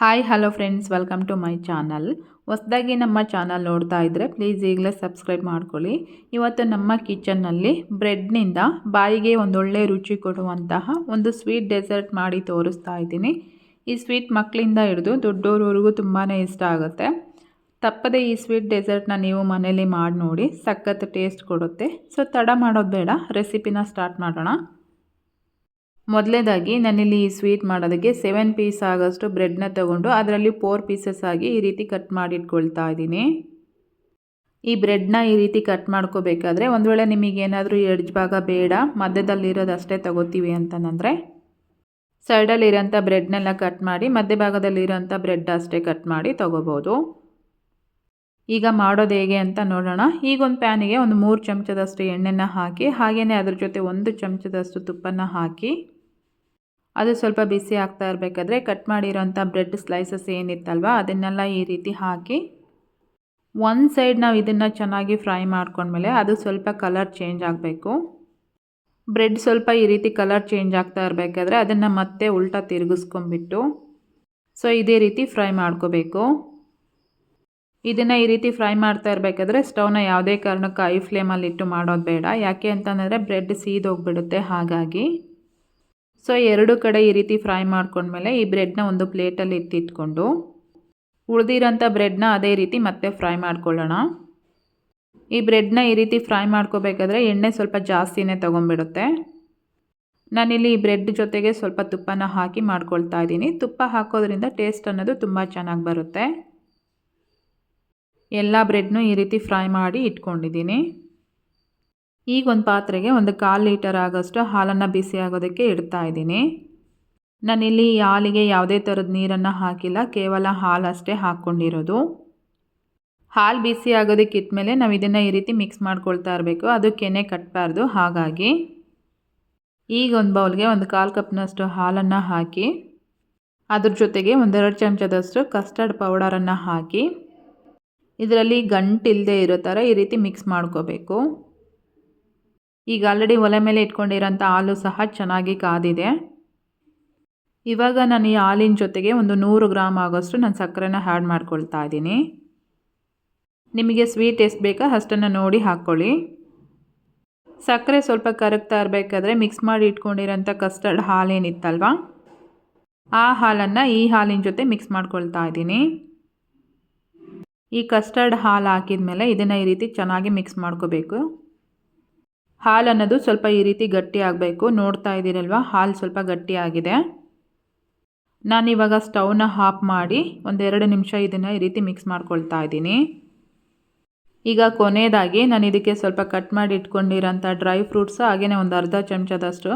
Hi hello friends welcome to my channel ಹೊಸ್ದಾಗಿ ನಮ್ಮ channel ನೋಡ್ತಾ ಇದ್ದರೆ ಪ್ಲೀಸ್ ಈಗಲೇ ಸಬ್ಸ್ಕ್ರೈಬ್ ಮಾಡ್ಕೊಳ್ಳಿ. ಇವತ್ತು ನಮ್ಮ ಕಿಚನ್ನಲ್ಲಿ ಬ್ರೆಡ್ನಿಂದ ಬಾಯಿಗೆ ಒಂದೊಳ್ಳೆ ರುಚಿ ಕೊಡುವಂತಹ ಒಂದು ಸ್ವೀಟ್ ಡೆಸರ್ಟ್ ಮಾಡಿ ತೋರಿಸ್ತಾ ಇದ್ದೀನಿ. ಈ ಸ್ವೀಟ್ ಮಕ್ಕಳಿಂದ ಹಿಡಿದು ದೊಡ್ಡೋರವರೆಗೂ ತುಂಬಾ ಇಷ್ಟ ಆಗುತ್ತೆ. ತಪ್ಪದೆ ಈ ಸ್ವೀಟ್ ಡೆಸರ್ಟ್ನ ನೀವು ಮನೇಲಿ ಮಾಡಿ ನೋಡಿ ಸಖತ್ ಟೇಸ್ಟ್ ಕೊಡುತ್ತೆ. ಸೊ ತಡ ಮಾಡೋದು ಬೇಡ ರೆಸಿಪಿನ ಸ್ಟಾರ್ಟ್ ಮಾಡೋಣ. ಮೊದಲೇದಾಗಿ ನಾನಿಲ್ಲಿ ಈ ಸ್ವೀಟ್ ಮಾಡೋದಕ್ಕೆ ಸೆವೆನ್ ಪೀಸ್ ಆಗೋಷ್ಟು ಬ್ರೆಡ್ನ ತಗೊಂಡು ಅದರಲ್ಲಿ ಫೋರ್ ಪೀಸಸ್ ಆಗಿ ಈ ರೀತಿ ಕಟ್ ಮಾಡಿ ಇಟ್ಕೊಳ್ತಾ ಇದ್ದೀನಿ. ಈ ಬ್ರೆಡ್ನ ಈ ರೀತಿ ಕಟ್ ಮಾಡ್ಕೋಬೇಕಾದ್ರೆ ಒಂದು ವೇಳೆ ನಿಮಗೇನಾದರೂ ಎಡ್ಜ್ ಭಾಗ ಬೇಡ, ಮಧ್ಯದಲ್ಲಿರೋದು ಅಷ್ಟೇ ತಗೋತೀವಿ ಅಂತಂದರೆ ಸೈಡಲ್ಲಿರೋಂಥ ಬ್ರೆಡ್ನೆಲ್ಲ ಕಟ್ ಮಾಡಿ, ಮಧ್ಯ ಭಾಗದಲ್ಲಿರೋಂಥ ಬ್ರೆಡ್ ಅಷ್ಟೇ ಕಟ್ ಮಾಡಿ ತೊಗೋಬೋದು. ಈಗ ಮಾಡೋದು ಹೇಗೆ ಅಂತ ನೋಡೋಣ. ಈಗ ಒಂದು ಪ್ಯಾನಿಗೆ ಒಂದು ಮೂರು ಚಮಚದಷ್ಟು ಎಣ್ಣೆನ ಹಾಕಿ ಹಾಗೆಯೇ ಅದ್ರ ಜೊತೆ ಒಂದು ಚಮಚದಷ್ಟು ತುಪ್ಪನ ಹಾಕಿ. ಅದು ಸ್ವಲ್ಪ ಬಿಸಿ ಆಗ್ತಾ ಇರಬೇಕಾದ್ರೆ ಕಟ್ ಮಾಡಿರೋಂಥ ಬ್ರೆಡ್ ಸ್ಲೈಸಸ್ ಏನಿತ್ತಲ್ವ, ಅದನ್ನೆಲ್ಲ ಈ ರೀತಿ ಹಾಕಿ ಒಂದು ಸೈಡ್ ನಾವು ಇದನ್ನು ಚೆನ್ನಾಗಿ ಫ್ರೈ ಮಾಡ್ಕೊಂಡ್ಮೇಲೆ ಅದು ಸ್ವಲ್ಪ ಕಲರ್ ಚೇಂಜ್ ಆಗಬೇಕು. ಬ್ರೆಡ್ ಸ್ವಲ್ಪ ಈ ರೀತಿ ಕಲರ್ ಚೇಂಜ್ ಆಗ್ತಾ ಇರಬೇಕಾದ್ರೆ ಅದನ್ನು ಮತ್ತೆ ಉಲ್ಟಾ ತಿರುಗಿಸ್ಕೊಂಬಿಟ್ಟು ಸೊ ಇದೇ ರೀತಿ ಫ್ರೈ ಮಾಡ್ಕೋಬೇಕು. ಇದನ್ನು ಈ ರೀತಿ ಫ್ರೈ ಮಾಡ್ತಾ ಇರಬೇಕಾದ್ರೆ ಸ್ಟವ್ನ ಯಾವುದೇ ಕಾರಣಕ್ಕೆ ಐ ಫ್ಲೇಮಲ್ಲಿ ಇಟ್ಟು ಮಾಡೋದು ಬೇಡ. ಯಾಕೆ ಅಂತಂದರೆ ಬ್ರೆಡ್ ಸೀದೋಗ್ಬಿಡುತ್ತೆ ಹಾಗಾಗಿ. ಸೊ ಎರಡು ಕಡೆ ಈ ರೀತಿ ಫ್ರೈ ಮಾಡ್ಕೊಂಡ್ಮೇಲೆ ಈ ಬ್ರೆಡ್ನ ಒಂದು ಪ್ಲೇಟಲ್ಲಿ ಎತ್ತಿಟ್ಕೊಂಡು ಉಳಿದಿರೋಂಥ ಬ್ರೆಡ್ನ ಅದೇ ರೀತಿ ಮತ್ತೆ ಫ್ರೈ ಮಾಡ್ಕೊಳ್ಳೋಣ. ಈ ಬ್ರೆಡ್ನ ಈ ರೀತಿ ಫ್ರೈ ಮಾಡ್ಕೋಬೇಕಾದ್ರೆ ಎಣ್ಣೆ ಸ್ವಲ್ಪ ಜಾಸ್ತಿನೇ ತೊಗೊಂಬಿಡುತ್ತೆ ನಾನಿಲ್ಲಿ ಈ ಬ್ರೆಡ್ ಜೊತೆಗೆ ಸ್ವಲ್ಪ ತುಪ್ಪನ ಹಾಕಿ ಮಾಡ್ಕೊಳ್ತಾ ಇದ್ದೀನಿ. ತುಪ್ಪ ಹಾಕೋದ್ರಿಂದ ಟೇಸ್ಟ್ ಅನ್ನೋದು ತುಂಬ ಚೆನ್ನಾಗಿ ಬರುತ್ತೆ. ಎಲ್ಲ ಬ್ರೆಡ್ನು ಈ ರೀತಿ ಫ್ರೈ ಮಾಡಿ ಇಟ್ಕೊಂಡಿದ್ದೀನಿ. ಈಗ ಒಂದು ಪಾತ್ರೆಗೆ ಒಂದು ಕಾಲು ಲೀಟರ್ ಆಗೋಷ್ಟು ಹಾಲನ್ನು ಬಿಸಿ ಆಗೋದಕ್ಕೆ ಇಡ್ತಾ ಇದ್ದೀನಿ. ನಾನಿಲ್ಲಿ ಈ ಹಾಲಿಗೆ ಯಾವುದೇ ಥರದ ನೀರನ್ನು ಹಾಕಿಲ್ಲ, ಕೇವಲ ಹಾಲು ಅಷ್ಟೇ ಹಾಕ್ಕೊಂಡಿರೋದು. ಹಾಲು ಬಿಸಿ ಆಗೋದಕ್ಕೆ ಇಟ್ಮೇಲೆ ನಾವು ಇದನ್ನು ಈ ರೀತಿ ಮಿಕ್ಸ್ ಮಾಡ್ಕೊಳ್ತಾ ಇರಬೇಕು, ಅದು ಕೆನೆ ಕಟ್ಟಬಾರ್ದು ಹಾಗಾಗಿ. ಈಗ ಒಂದು ಬೌಲ್ಗೆ ಒಂದು ಕಾಲು ಕಪ್ನಷ್ಟು ಹಾಲನ್ನು ಹಾಕಿ, ಅದ್ರ ಜೊತೆಗೆ ಒಂದೆರಡು ಚಮಚದಷ್ಟು ಕಸ್ಟರ್ಡ್ ಪೌಡರನ್ನು ಹಾಕಿ, ಇದರಲ್ಲಿ ಗಂಟಿಲ್ಲದೆ ಇರೋ ಥರ ಈ ರೀತಿ ಮಿಕ್ಸ್ ಮಾಡ್ಕೋಬೇಕು. ಈಗ ಆಲ್ರೆಡಿ ಒಲೆ ಮೇಲೆ ಇಟ್ಕೊಂಡಿರೋಂಥ ಹಾಲು ಸಹ ಚೆನ್ನಾಗಿ ಕಾದಿದೆ. ಇವಾಗ ನಾನು ಈ ಹಾಲಿನ ಜೊತೆಗೆ ಒಂದು ನೂರು ಗ್ರಾಮ್ ಆಗೋಷ್ಟು ನಾನು ಸಕ್ಕರೆನ ಹ್ಯಾಡ್ ಮಾಡ್ಕೊಳ್ತಾ ಇದ್ದೀನಿ. ನಿಮಗೆ ಸ್ವೀಟ್ ಎಷ್ಟು ಬೇಕಾ ಅಷ್ಟನ್ನು ನೋಡಿ ಹಾಕ್ಕೊಳ್ಳಿ. ಸಕ್ಕರೆ ಸ್ವಲ್ಪ ಕರಗ್ತಾ ಇರಬೇಕಾದ್ರೆ ಮಿಕ್ಸ್ ಮಾಡಿ ಇಟ್ಕೊಂಡಿರೋಂಥ ಕಸ್ಟರ್ಡ್ ಹಾಲೇನಿತ್ತಲ್ವ ಆ ಹಾಲನ್ನು ಈ ಹಾಲಿನ ಜೊತೆ ಮಿಕ್ಸ್ ಮಾಡ್ಕೊಳ್ತಾ ಇದ್ದೀನಿ. ಈ ಕಸ್ಟರ್ಡ್ ಹಾಲು ಹಾಕಿದ ಮೇಲೆ ಇದನ್ನು ಈ ರೀತಿ ಚೆನ್ನಾಗಿ ಮಿಕ್ಸ್ ಮಾಡ್ಕೋಬೇಕು. ಹಾಲು ಅನ್ನೋದು ಸ್ವಲ್ಪ ಈ ರೀತಿ ಗಟ್ಟಿ ಆಗಬೇಕು. ನೋಡ್ತಾ ಇದ್ದೀರಲ್ವ? ಹಾಲು ಸ್ವಲ್ಪ ಗಟ್ಟಿಯಾಗಿದೆ ನಾನಿವಾಗ ಸ್ಟವ್ನ ಹಾಫ್ ಮಾಡಿ ಒಂದೆರಡು ನಿಮಿಷ ಇದನ್ನು ಈ ರೀತಿ ಮಿಕ್ಸ್ ಮಾಡ್ಕೊಳ್ತಾ ಇದ್ದೀನಿ. ಈಗ ಕೊನೆಯದಾಗಿ ನಾನು ಇದಕ್ಕೆ ಸ್ವಲ್ಪ ಕಟ್ ಮಾಡಿ ಇಟ್ಕೊಂಡಿರೋಂಥ ಡ್ರೈ ಫ್ರೂಟ್ಸ್ ಹಾಗೆಯೇ ಒಂದು ಅರ್ಧ ಚಮಚದಷ್ಟು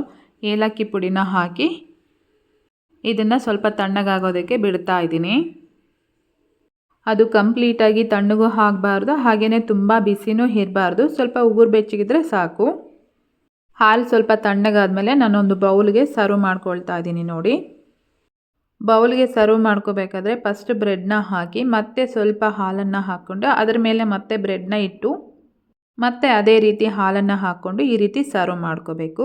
ಏಲಕ್ಕಿ ಪುಡಿನ ಹಾಕಿ ಇದನ್ನು ಸ್ವಲ್ಪ ತಣ್ಣಗಾಗೋದಕ್ಕೆ ಬಿಡ್ತಾ ಇದ್ದೀನಿ. ಅದು ಕಂಪ್ಲೀಟಾಗಿ ತಣ್ಣಗೂ ಆಗಬಾರ್ದು ಹಾಗೇ ತುಂಬ ಬಿಸಿನೂ ಇರಬಾರ್ದು. ಸ್ವಲ್ಪ ಉಗುರು ಬೆಚ್ಚಗಿದ್ರೆ ಸಾಕು. ಹಾಲು ಸ್ವಲ್ಪ ತಣ್ಣಗಾದಮೇಲೆ ನಾನೊಂದು ಬೌಲ್ಗೆ ಸರ್ವ್ ಮಾಡ್ಕೊಳ್ತಾ ಇದ್ದೀನಿ ನೋಡಿ. ಬೌಲ್ಗೆ ಸರ್ವ್ ಮಾಡ್ಕೋಬೇಕಾದ್ರೆ ಫಸ್ಟ್ ಬ್ರೆಡ್ನ ಹಾಕಿ, ಮತ್ತೆ ಸ್ವಲ್ಪ ಹಾಲನ್ನು ಹಾಕ್ಕೊಂಡು ಅದರ ಮೇಲೆ ಮತ್ತೆ ಬ್ರೆಡ್ನ ಇಟ್ಟು, ಮತ್ತೆ ಅದೇ ರೀತಿ ಹಾಲನ್ನು ಹಾಕ್ಕೊಂಡು ಈ ರೀತಿ ಸರ್ವ್ ಮಾಡ್ಕೋಬೇಕು.